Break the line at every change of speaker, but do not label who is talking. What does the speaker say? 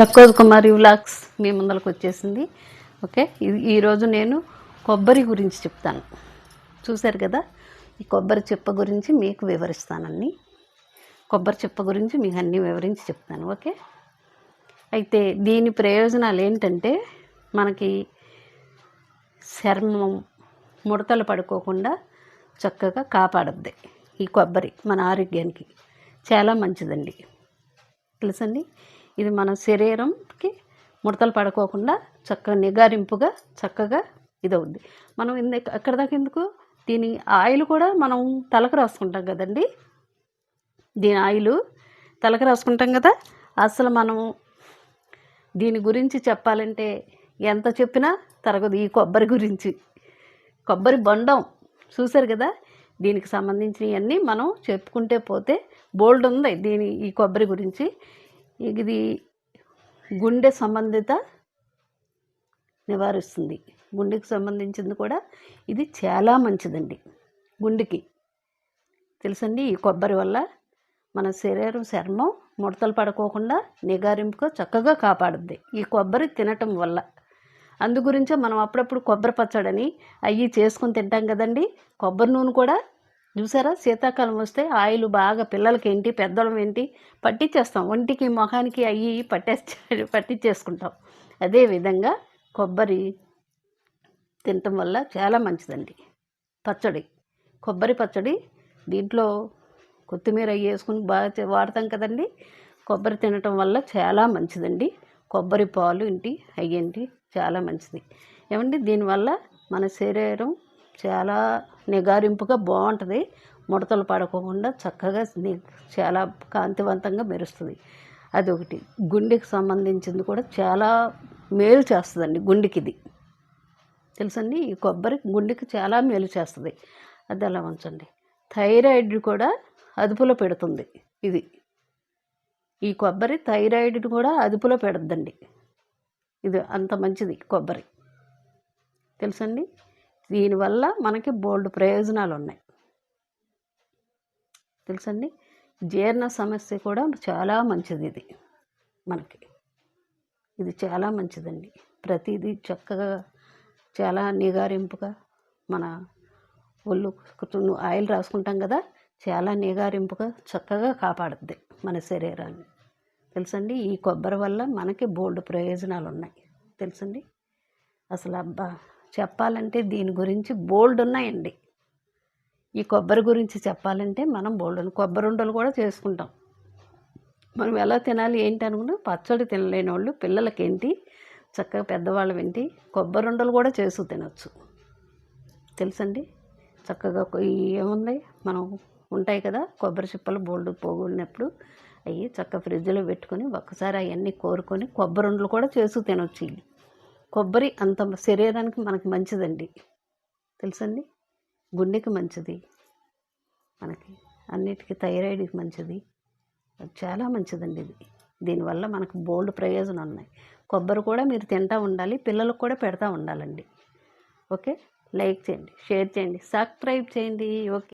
లక్కోజ్ కుమారి vlogs మీ ముందరకు వచ్చేసింది. Okay ఈరోజు నేను కొబ్బరి గురించి చెప్తాను. చూశారు కదా ఈ కొబ్బరి చెప్ప గురించి మీకు వివరిస్తానని కొబ్బరి చెప్ప గురించి మీకు అన్నీ వివరించి చెప్తాను ఓకే? అయితే దీని ప్రయోజనాలు ఏంటంటే మనకి చర్మం ముడతలు పడుకోకుండా చక్కగా కాపాడద్ది ఈ కొబ్బరి మన ఆరోగ్యానికి. చాలా మంచిదండి. తెలుసండి? ఇది మన శరీరంకి ముడతలు పడుకోకుండా చక్కగా నిగారింపుగా చక్కగా ఇది మనం ఇంద ఎక్కడ దాకా ఎందుకు? దీని ఆయిల్ కూడా మనం తలకు రాసుకుంటాం కదండి. దీని ఆయిల్ తలకు రాసుకుంటాం కదా. అసలు మనం దీని గురించి చెప్పాలంటే ఎంత చెప్పినా తరగదు ఈ కొబ్బరి గురించి. కొబ్బరి బొండం చూశారు కదా? దీనికి సంబంధించినవన్నీ మనం చెప్పుకుంటే పోతే బోల్డ్ ఉంది దీని ఈ కొబ్బరి గురించి. ఇది గుండె సంబంధిత నివారిస్తుంది. గుండెకి సంబంధించింది కూడా ఇది చాలా మంచిదండి. గుండెకి. తెలుసండి ఈ కొబ్బరి వల్ల మన శరీరం చర్మం ముడతలు పడుకోకుండా నిగారింపుగా చక్కగా కాపాడుద్ది. ఈ కొబ్బరి తినటం వల్ల. అందు గురించే మనం అప్పుడప్పుడు కొబ్బరి పచ్చడని అవి చేసుకుని తింటాం కదండి. కొబ్బరి నూనె కూడా చూసారా? శీతాకాలం వస్తే ఆయిల్ బాగా పిల్లలకి ఏంటి పెద్దలం ఏంటి పట్టించేస్తాం ఒంటికి మొహానికి అయ్యి పట్టేసి పట్టించేసుకుంటాం అదేవిధంగా కొబ్బరి తినటం వల్ల చాలా మంచిదండి. పచ్చడి కొబ్బరి పచ్చడి దీంట్లో కొత్తిమీర అవి వేసుకుని బాగా వాడతాం కదండి. కొబ్బరి తినటం వల్ల చాలా మంచిదండి. కొబ్బరి పాలు ఇంటి అయ్యేంటి చాలా మంచిది. ఏమండి? దీనివల్ల మన శరీరం చాలా నిగారింపుగా బాగుంటుంది. ముడతలు పడకుండా చక్కగా చాలా కాంతివంతంగా మెరుస్తుంది. అదొకటి. గుండెకి సంబంధించింది కూడా చాలా మేలు చేస్తుందండి గుండెకి ఇది తెలుసండి? ఈ కొబ్బరి గుండెకి చాలా మేలు చేస్తుంది. అది అలా ఉంచండి? థైరాయిడ్ కూడా అదుపులో పెడుతుంది ఇది. ఈ కొబ్బరి థైరాయిడ్ కూడా అదుపులో పెడద్దండి. ఇది అంత మంచిది కొబ్బరి. తెలుసండి? దీనివల్ల మనకి బోల్డ్ ప్రయోజనాలు ఉన్నాయి తెలుసండి? జీర్ణ సమస్య కూడా చాలా మంచిది ఇది మనకి. ఇది చాలా మంచిదండి. ప్రతిదీ చక్కగా చాలా నిగారింపుగా మన ఒళ్ళు ఆయిల్ రాసుకుంటాం కదా చాలా నిగారింపుగా చక్కగా కాపాడుద్ది మన శరీరాన్ని. తెలుసండి? ఈ కొబ్బరి వల్ల మనకి బోల్డ్ ప్రయోజనాలు ఉన్నాయి తెలుసండి? అసలు అబ్బా! చెప్పాలంటే దీని గురించి బోల్డ్ ఉన్నాయండి. ఈ కొబ్బరి గురించి చెప్పాలంటే మనం బోల్డ్ కొబ్బరి ఉండలు కూడా చేసుకుంటాం. మనం ఎలా తినాలి ఏంటి అనుకుంటే పచ్చడి తినలేని వాళ్ళు పిల్లలకి ఏంటి చక్కగా పెద్దవాళ్ళు ఏంటి కొబ్బరి ఉండలు కూడా చేసు తినచ్చు. తెలుసండి? చక్కగా ఏముంది? మనం ఉంటాయి కదా కొబ్బరి చిప్పలు బోల్డ్ పోగొడినప్పుడు అవి చక్క ఫ్రిడ్జ్లో పెట్టుకొని ఒక్కసారి అవన్నీ కోరుకొని కొబ్బరి ఉండలు కూడా చేసు తినొచ్చు కొబ్బరి అంత శరీరానికి మనకి మంచిదండి. తెలుసండి? గుండెకి మంచిది. మనకి అన్నిటికీ థైరాయిడ్కి మంచిది. అది చాలా మంచిదండి ఇది. దీనివల్ల మనకు బోల్డ్ ప్రయోజనం ఉన్నాయి. కొబ్బరి కూడా మీరు తింటూ ఉండాలి పిల్లలకు కూడా పెడతా ఉండాలండి. ఓకే? లైక్ చేయండి షేర్ చేయండి సబ్స్క్రైబ్ చేయండి. ఓకే.